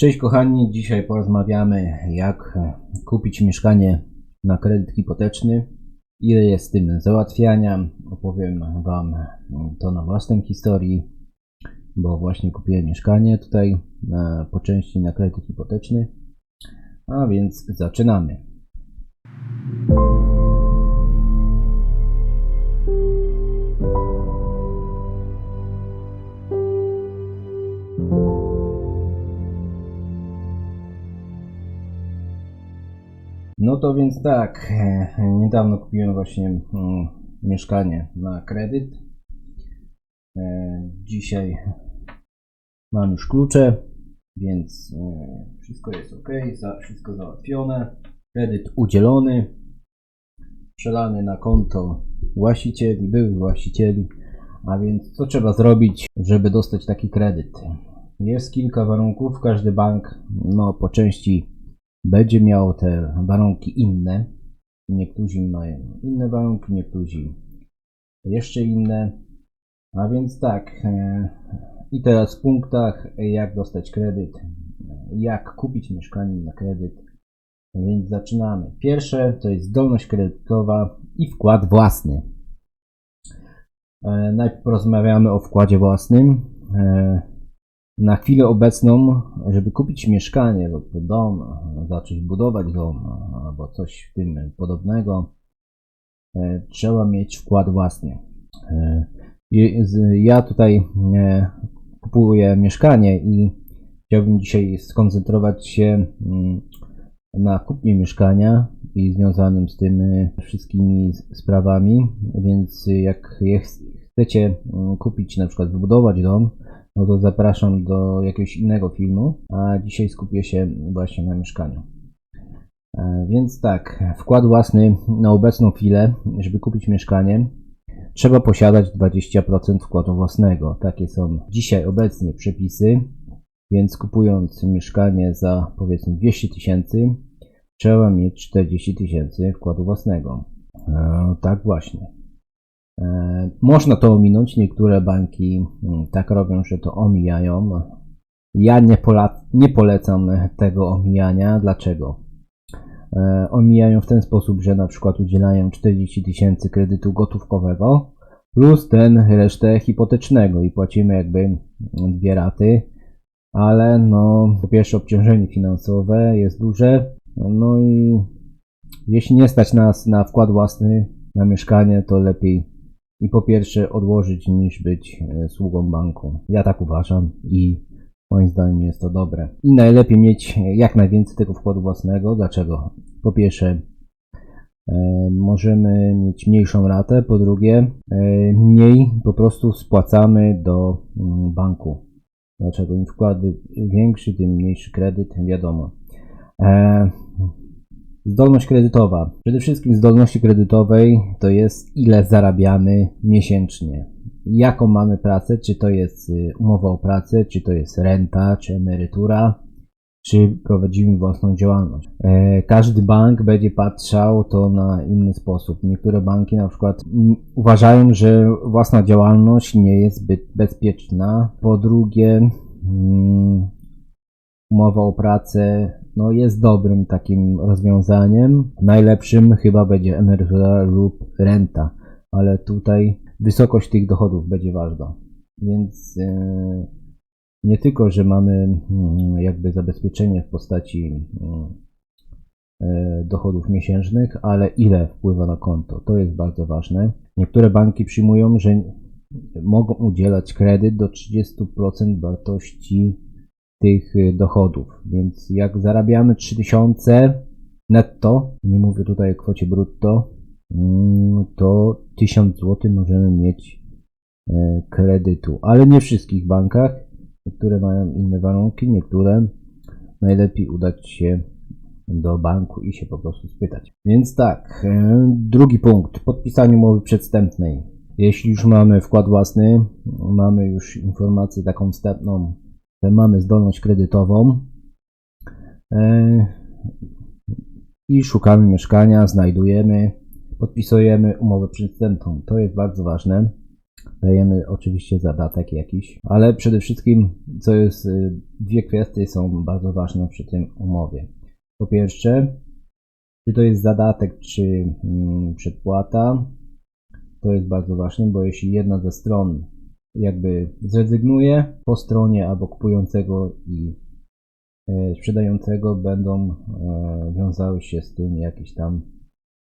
Cześć kochani, dzisiaj porozmawiamy jak kupić mieszkanie na kredyt hipoteczny, ile jest z tym załatwiania, opowiem Wam to na własnej historii, bo właśnie kupiłem mieszkanie tutaj na, po części na kredyt hipoteczny, a więc zaczynamy. No to więc tak, e, niedawno kupiłem właśnie mm, mieszkanie na kredyt. E, Dzisiaj mam już klucze, więc e, wszystko jest ok, wszystko załatwione. Kredyt udzielony, przelany na konto właścicieli, byłych właścicieli. A więc co trzeba zrobić, żeby dostać taki kredyt? Jest kilka warunków, każdy bank no, po części będzie miał te warunki inne. Niektórzy mają inne warunki, niektórzy jeszcze inne. A więc tak, e, i teraz w punktach, jak dostać kredyt, jak kupić mieszkanie na kredyt. Więc zaczynamy. Pierwsze to jest zdolność kredytowa i wkład własny. E, Najpierw porozmawiamy o wkładzie własnym. E, Na chwilę obecną, żeby kupić mieszkanie lub dom, zacząć budować dom albo coś w tym podobnego, e, trzeba mieć wkład własny. E, Ja tutaj e, kupuję mieszkanie i chciałbym dzisiaj skoncentrować się mm, na kupnie mieszkania i związanym z tym wszystkimi sprawami, więc jak chcecie mm, kupić, na przykład wybudować dom, no to zapraszam do jakiegoś innego filmu, a dzisiaj skupię się właśnie na mieszkaniu. E, Więc tak, wkład własny na obecną chwilę, żeby kupić mieszkanie, trzeba posiadać 20% wkładu własnego. Takie są dzisiaj obecnie przepisy, więc kupując mieszkanie za powiedzmy 200 tysięcy, trzeba mieć 40 tysięcy wkładu własnego. E, Tak właśnie. E, Można to ominąć, niektóre banki mm, tak robią, że to omijają. Ja nie, nie polecam tego omijania. Dlaczego? E, Omijają w ten sposób, że na przykład udzielają 40 tysięcy kredytu gotówkowego plus ten resztę hipotecznego i płacimy jakby dwie raty, ale no po pierwsze obciążenie finansowe jest duże, no i jeśli nie stać nas na wkład własny na mieszkanie, to lepiej i po pierwsze odłożyć niż być e, sługą banku. Ja tak uważam i moim zdaniem jest to dobre. I najlepiej mieć e, jak najwięcej tego wkładu własnego. Dlaczego? Po pierwsze e, możemy mieć mniejszą ratę, po drugie mniej po prostu spłacamy do mm, banku. Dlaczego? Im wkład większy, tym mniejszy kredyt, wiadomo. Zdolność kredytowa. Przede wszystkim zdolności kredytowej to jest ile zarabiamy miesięcznie. Jaką mamy pracę, czy to jest y, umowa o pracę, czy to jest renta, czy emerytura, czy prowadzimy własną działalność. E, Każdy bank będzie patrzał to na inny sposób. Niektóre banki na przykład uważają, że własna działalność nie jest zbyt bezpieczna. Po drugie, mm, umowa o pracę no, jest dobrym takim rozwiązaniem. Najlepszym chyba będzie emerytura lub renta, ale tutaj wysokość tych dochodów będzie ważna. Więc e, nie tylko, że mamy mm, jakby zabezpieczenie w postaci mm, e, dochodów miesięcznych, ale ile wpływa na konto. To jest bardzo ważne. Niektóre banki przyjmują, że mogą udzielać kredyt do 30% wartości tych y, dochodów. Więc jak zarabiamy 3000 netto, nie mówię tutaj o kwocie brutto, mm, to 1000 zł możemy mieć e, kredytu. Ale nie w wszystkich bankach. Niektóre mają inne warunki, niektóre najlepiej udać się do banku i się po prostu spytać. Więc tak, e, drugi punkt, podpisanie umowy przedstępnej. Jeśli już mamy wkład własny, mamy już informację taką wstępną, mamy zdolność kredytową e, i szukamy mieszkania, znajdujemy, podpisujemy umowę przedstępną. To jest bardzo ważne. Dajemy oczywiście zadatek jakiś, ale przede wszystkim, co jest, y, dwie kwestie są bardzo ważne przy tym umowie. Po pierwsze, czy to jest zadatek, czy mm, przedpłata, to jest bardzo ważne, bo jeśli jedna ze stron jakby zrezygnuje po stronie albo kupującego i e, sprzedającego będą e, wiązały się z tym jakieś tam,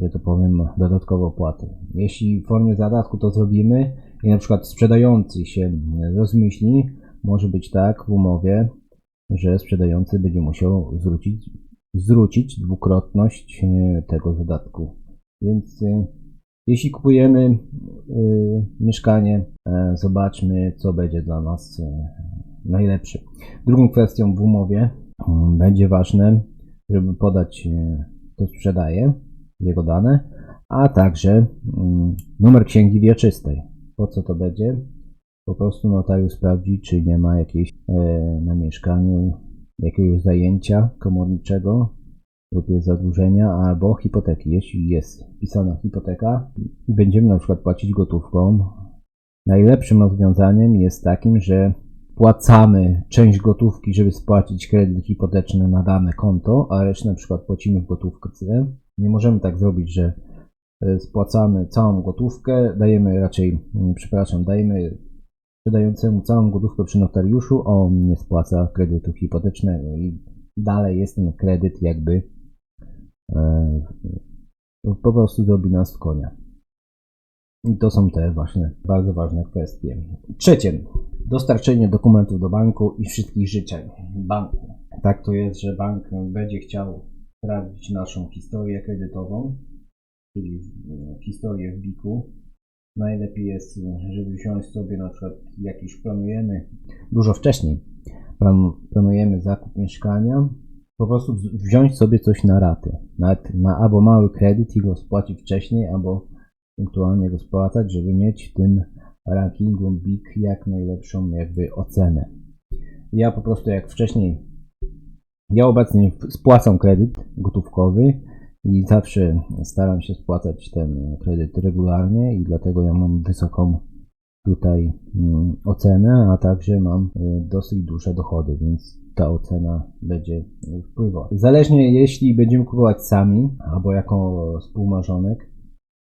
że to powiem, dodatkowe opłaty. Jeśli w formie zadatku to zrobimy i na przykład sprzedający się rozmyśli, może być tak w umowie, że sprzedający będzie musiał zwrócić, zwrócić dwukrotność e, tego zadatku. Więc jeśli kupujemy y, mieszkanie, y, zobaczmy, co będzie dla nas y, najlepsze. Drugą kwestią w umowie będzie ważne, żeby podać, kto sprzedaje, jego dane, a także numer księgi wieczystej. Po co to będzie? Po prostu notariusz sprawdzi, czy nie ma jakiejś na mieszkaniu jakiegoś zajęcia komorniczego, jest zadłużenia albo hipoteki. Jeśli jest wpisana hipoteka i będziemy na przykład płacić gotówką, najlepszym rozwiązaniem jest takim, że płacamy część gotówki, żeby spłacić kredyt hipoteczny na dane konto, a resztę na przykład płacimy w gotówce. Nie możemy tak zrobić, że e, spłacamy całą gotówkę, dajemy raczej, mm, przepraszam, dajemy sprzedającemu całą gotówkę przy notariuszu, a on nie spłaca kredytu hipotecznego i dalej jest ten kredyt jakby po prostu zrobi nas w konia. I to są te właśnie bardzo ważne kwestie. Trzecie, dostarczenie dokumentów do banku i wszystkich życzeń banku. Tak to jest, że bank będzie chciał sprawdzić naszą historię kredytową, czyli historię w BIK-u. Najlepiej jest, żeby wziąć sobie na przykład jakiś planujemy dużo wcześniej, planujemy zakup mieszkania, po prostu wziąć sobie coś na raty. Nawet na albo mały kredyt i go spłacić wcześniej, albo punktualnie go spłacać, żeby mieć w tym rankingu BIG jak najlepszą jakby ocenę. Ja po prostu jak wcześniej, ja obecnie spłacam kredyt gotówkowy i zawsze staram się spłacać ten kredyt regularnie i dlatego ja mam wysoką tutaj mm, ocenę, a także mam y, dosyć duże dochody, więc ta ocena będzie wpływała. Zależnie jeśli będziemy kupować sami albo jako współmarzonek,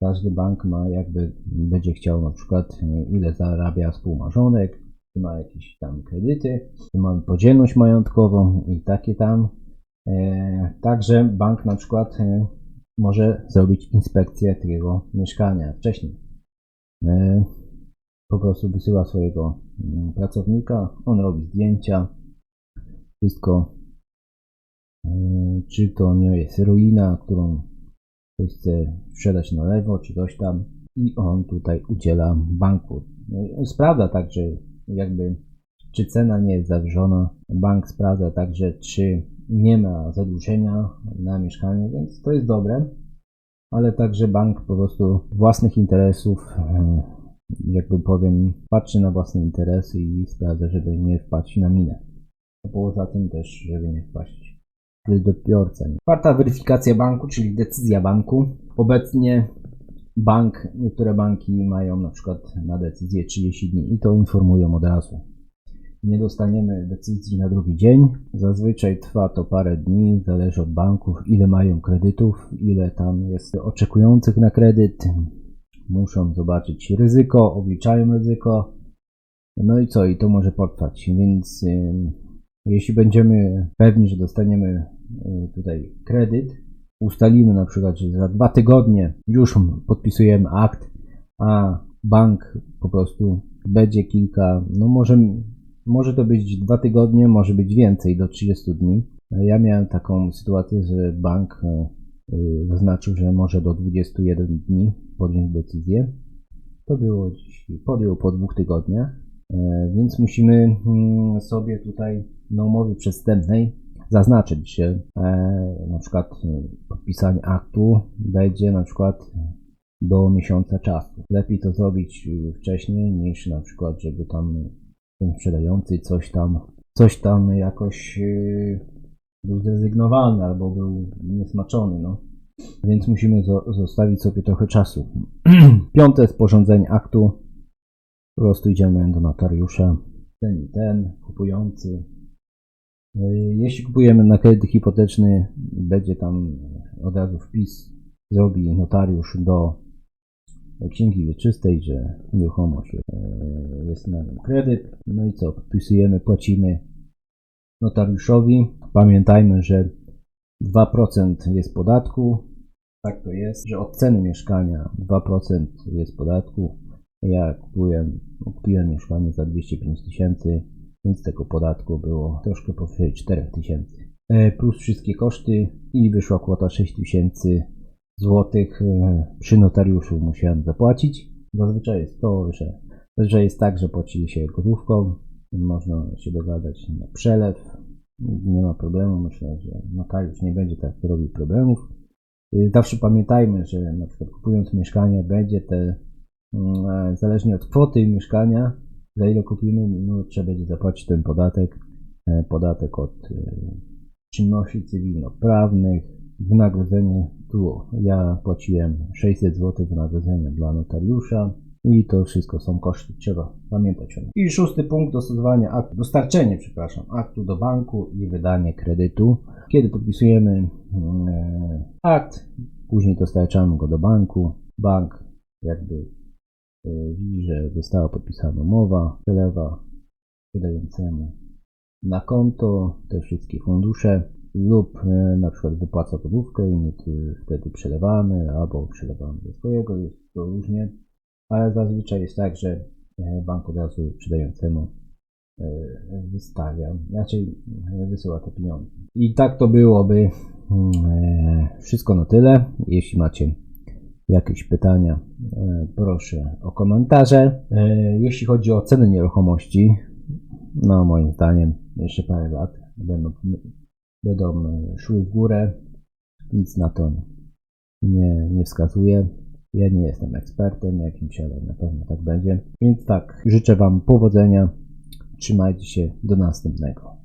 każdy bank ma jakby, będzie chciał na przykład ile zarabia współmarzonek, czy ma jakieś tam kredyty, czy mamy podzielność majątkową i takie tam. E, także bank na przykład e, może zrobić inspekcję takiego mieszkania wcześniej. Po prostu wysyła swojego mm, pracownika, on robi zdjęcia, wszystko, e, czy to nie jest ruina, którą ktoś chce sprzedać na lewo, czy coś tam. I on tutaj udziela banku. No sprawdza także jakby, czy cena nie jest zawyżona. Bank sprawdza także, czy nie ma zadłużenia na mieszkaniu, więc to jest dobre, ale także bank po prostu własnych interesów, e, jakby powiem, patrzy na własne interesy i sprawdza, żeby nie wpaść na minę poza tym też, żeby nie wpaść w kredytobiorcę. Czwarta weryfikacja banku, czyli decyzja banku. Obecnie bank, niektóre banki mają na przykład na decyzję 30 dni i to informują od razu. Nie dostaniemy decyzji na drugi dzień. Zazwyczaj trwa to parę dni, zależy od banków, ile mają kredytów, ile tam jest oczekujących na kredyt. Muszą zobaczyć ryzyko, obliczają ryzyko. No i co, i to może potrwać, więc jeśli będziemy pewni, że dostaniemy e, tutaj kredyt, ustalimy na przykład, że za dwa tygodnie już podpisujemy akt, a bank po prostu będzie kilka, no może, może to być dwa tygodnie, może być więcej, do 30 dni. Ja miałem taką sytuację, że bank e, zaznaczył, że może do 21 dni podjąć decyzję. To było podjął po dwóch tygodniach, więc musimy mm, sobie tutaj na umowie przestępnej zaznaczyć, że e, na przykład e, podpisanie aktu będzie na przykład do miesiąca czasu. Lepiej to zrobić e, wcześniej niż na przykład, żeby tam ten sprzedający coś tam, coś tam jakoś e, był zrezygnowany albo był niesmaczony, no. Więc musimy zostawić sobie trochę czasu. Piąte sporządzenie aktu Po prostu idziemy do notariusza, ten i ten, kupujący. Yy, Jeśli kupujemy na kredyt hipoteczny, będzie tam od razu wpis, zrobi notariusz do księgi wieczystej, że nieruchomość yy, jest na nim kredyt. No i co, podpisujemy, płacimy notariuszowi. Pamiętajmy, że 2% jest podatku. Tak to jest, że od ceny mieszkania 2% jest podatku. Ja kupiłem, kupiłem mieszkanie za 205 tysięcy, więc tego podatku było troszkę powyżej 4 tysięcy. E, Plus wszystkie koszty i wyszła kwota 6 tysięcy złotych e, przy notariuszu musiałem zapłacić. Zazwyczaj jest to, że zazwyczaj jest tak, że płaci się gotówką, można się dogadać na przelew, nie ma problemu, myślę, że notariusz nie będzie tak robił problemów. Y, Zawsze pamiętajmy, że na przykład kupując mieszkanie będzie te, mm, zależnie od kwoty mieszkania, za ile kupimy, no, trzeba będzie zapłacić ten podatek, e, podatek od y, czynności cywilnoprawnych, wynagrodzenie tu ja płaciłem 600 zł wynagrodzenia dla notariusza i to wszystko są koszty, trzeba pamiętać o nich. I szósty punkt, dostosowanie aktu, dostarczenie, przepraszam, aktu do banku i wydanie kredytu. Kiedy podpisujemy mm, e, akt, później dostarczamy go do banku, bank jakby e, widzi, że została podpisana umowa, przelewa wydającemu na konto te wszystkie fundusze lub e, na przykład wypłaca gotówkę i my wtedy przelewamy albo przelewamy do swojego, jest to różnie, ale zazwyczaj jest tak, że e, bank od razu przydającemu e, wystawia, raczej e, wysyła te pieniądze. I tak to byłoby mm, wszystko na tyle. Jeśli macie jakieś pytania, proszę o komentarze. Jeśli chodzi o ceny nieruchomości, no moim zdaniem jeszcze parę lat będą, będą szły w górę. Nic na to nie, nie wskazuje. Ja nie jestem ekspertem jakimś, ale na pewno tak będzie. Więc tak, życzę Wam powodzenia. Trzymajcie się. Do następnego.